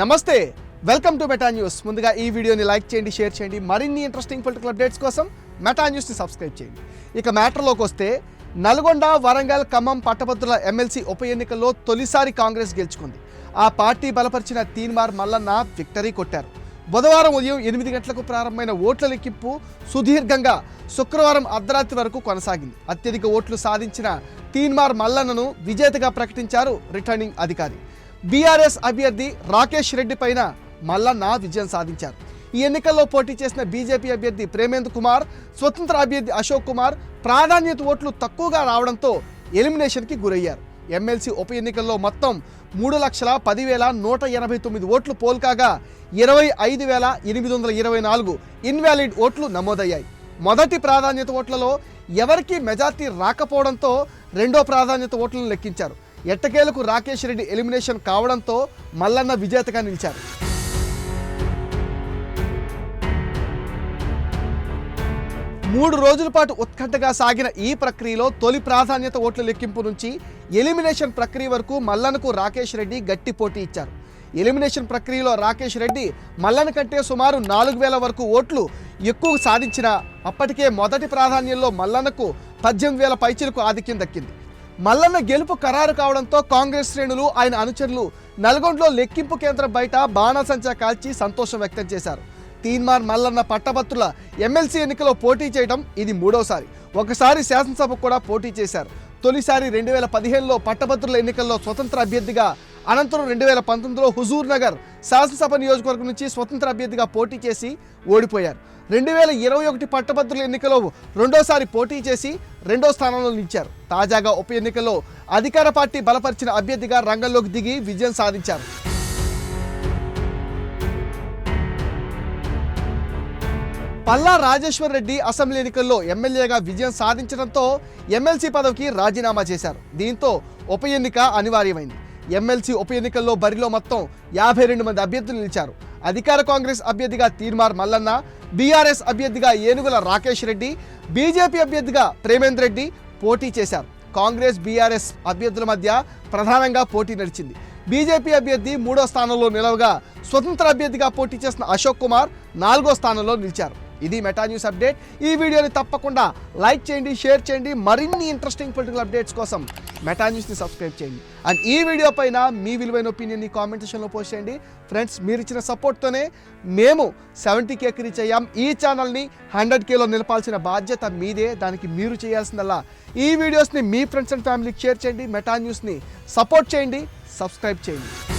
నమస్తే welcome to meta news. ముందుగా ఈ వీడియోని లైక్ చేయండి షేర్ చేయండి. మరిన్ని ఇంట్రెస్టింగ్ పొలిటికల్ అప్డేట్స్ కోసం మెటా న్యూస్ని సబ్స్క్రైబ్ చేయండి. ఇక మ్యాటర్లోకి వస్తే నల్గొండ వరంగల్ ఖమ్మం పట్టభద్రుల ఎమ్మెల్సీ ఉప ఎన్నికల్లో తొలిసారి కాంగ్రెస్ గెలుచుకుంది. ఆ పార్టీ బలపరిచిన తీన్మార్ మల్లన్న విక్టరీ కొట్టారు. బుధవారం ఉదయం ఎనిమిది గంటలకు ప్రారంభమైన ఓట్ల లెక్కింపు సుదీర్ఘంగా శుక్రవారం అర్ధరాత్రి వరకు కొనసాగింది. అత్యధిక ఓట్లు సాధించిన తీన్మార్ మల్లన్నను విజేతగా ప్రకటించారు రిటర్నింగ్ అధికారి. బీఆర్ఎస్ అభ్యర్థి రాకేష్ రెడ్డి పైన మల్లన్న విజయం సాధించారు. ఈ ఎన్నికల్లో పోటీ చేసిన బీజేపీ అభ్యర్థి ప్రేమేంద్ర కుమార్ స్వతంత్ర అభ్యర్థి అశోక్ కుమార్ ప్రాధాన్యత ఓట్లు తక్కువగా రావడంతో ఎలిమినేషన్కి గురయ్యారు. ఎమ్మెల్సీ ఉప ఎన్నికల్లో మొత్తం మూడు లక్షల పదివేల నూట ఎనభై తొమ్మిది ఓట్లు పోల్కాగా ఇరవై ఐదు వేల ఎనిమిది వందల ఇరవై నాలుగు ఇన్వాలిడ్ ఓట్లు నమోదయ్యాయి. మొదటి ప్రాధాన్యత ఓట్లలో ఎవరికీ మెజార్టీ రాకపోవడంతో రెండో ప్రాధాన్యత ఓట్లను లెక్కించారు. ఎట్టకేలకు రాకేష్ రెడ్డి ఎలిమినేషన్ కావడంతో మల్లన్న విజేతగా నిలిచారు. మూడు రోజుల పాటు ఉత్కంఠగా సాగిన ఈ ప్రక్రియలో తొలి ప్రాధాన్యత ఓట్ల లెక్కింపు నుంచి ఎలిమినేషన్ ప్రక్రియ వరకు మల్లన్నకు రాకేష్ రెడ్డి గట్టి పోటీ ఇచ్చారు. ఎలిమినేషన్ ప్రక్రియలో రాకేష్ రెడ్డి మల్లన్న కంటే సుమారు నాలుగు వేల వరకు ఓట్లు ఎక్కువ సాధించిన అప్పటికే మొదటి ప్రాధాన్యంలో మల్లన్నకు పద్దెనిమిది వేల పైచిలకు ఆధిక్యం దక్కింది. మల్లన్న గెలుపు ఖరారు కావడంతో కాంగ్రెస్ శ్రేణులు ఆయన అనుచరులు నల్గొండలో లెక్కింపు కేంద్రం బయట బాణాసంచా కాల్చి సంతోషం వ్యక్తం చేశారు. తీన్మార్ మల్లన్న పట్టభద్రుల ఎమ్మెల్సీ ఎన్నికలో పోటీ చేయడం ఇది మూడోసారి. ఒకసారి శాసనసభ కూడా పోటీ చేశారు. తొలిసారి రెండు వేల పదిహేనులో పట్టభద్రుల ఎన్నికల్లో స్వతంత్ర అభ్యర్థిగా అనంతరం రెండు వేల పంతొమ్మిదిలో హుజూర్ నగర్ శాసనసభ నియోజకవర్గం నుంచి స్వతంత్ర అభ్యర్థిగా పోటీ చేసి ఓడిపోయారు. రెండు వేల ఇరవై ఒకటి పట్టభద్రుల ఎన్నికలో రెండోసారి పోటీ చేసి రెండో స్థానంలో నిలిచారు. తాజాగా ఉప ఎన్నికల్లో అధికార పార్టీ బలపరిచిన అభ్యర్థిగా రంగంలోకి దిగి విజయం సాధించారు. పల్లా రాజేశ్వర్ రెడ్డి అసెంబ్లీ ఎన్నికల్లో ఎమ్మెల్యేగా విజయం సాధించడంతో ఎమ్మెల్సీ పదవికి రాజీనామా చేశారు. దీంతో ఉప ఎన్నిక అనివార్యమైంది. ఎమ్మెల్సీ ఉప ఎన్నికల్లో బరిలో మొత్తం యాభై రెండు మంది అభ్యర్థులు నిలిచారు. అధికార కాంగ్రెస్ అభ్యర్థిగా తీర్మార్ మల్లన్న బీఆర్ఎస్ అభ్యర్థిగా ఏనుగుల రాకేష్ రెడ్డి బీజేపీ అభ్యర్థిగా ప్రేమేందర్ రెడ్డి పోటీ చేశారు. కాంగ్రెస్ బీఆర్ఎస్ అభ్యర్థుల మధ్య ప్రధానంగా పోటీ నడిచింది. బీజేపీ అభ్యర్థి మూడో స్థానంలో నిలవగా స్వతంత్ర అభ్యర్థిగా పోటీ చేసిన అశోక్ కుమార్ నాలుగో స్థానంలో నిలిచారు. ఇది మెటా న్యూస్ అప్డేట్. ఈ వీడియోని తప్పకుండా లైక్ చేయండి షేర్ చేయండి. మరిన్ని ఇంట్రెస్టింగ్ పొలిటికల్ అప్డేట్స్ కోసం మెటా న్యూస్ని సబ్స్క్రైబ్ చేయండి. అండ్ ఈ వీడియో పైన మీ విలువైన ఒపీనియన్ని కామెంట్ సెక్షన్లో పోస్ట్ చేయండి. ఫ్రెండ్స్ మీరు ఇచ్చిన సపోర్ట్తోనే మేము సెవెంటీ కేకి రీచ్ అయ్యాం. ఈ ఛానల్ని హండ్రెడ్ కేలో నిలపాల్సిన బాధ్యత మీదే. దానికి మీరు చేయాల్సిందల్లా ఈ వీడియోస్ని మీ ఫ్రెండ్స్ అండ్ ఫ్యామిలీకి షేర్ చేయండి. మెటా న్యూస్ని సపోర్ట్ చేయండి సబ్స్క్రైబ్ చేయండి.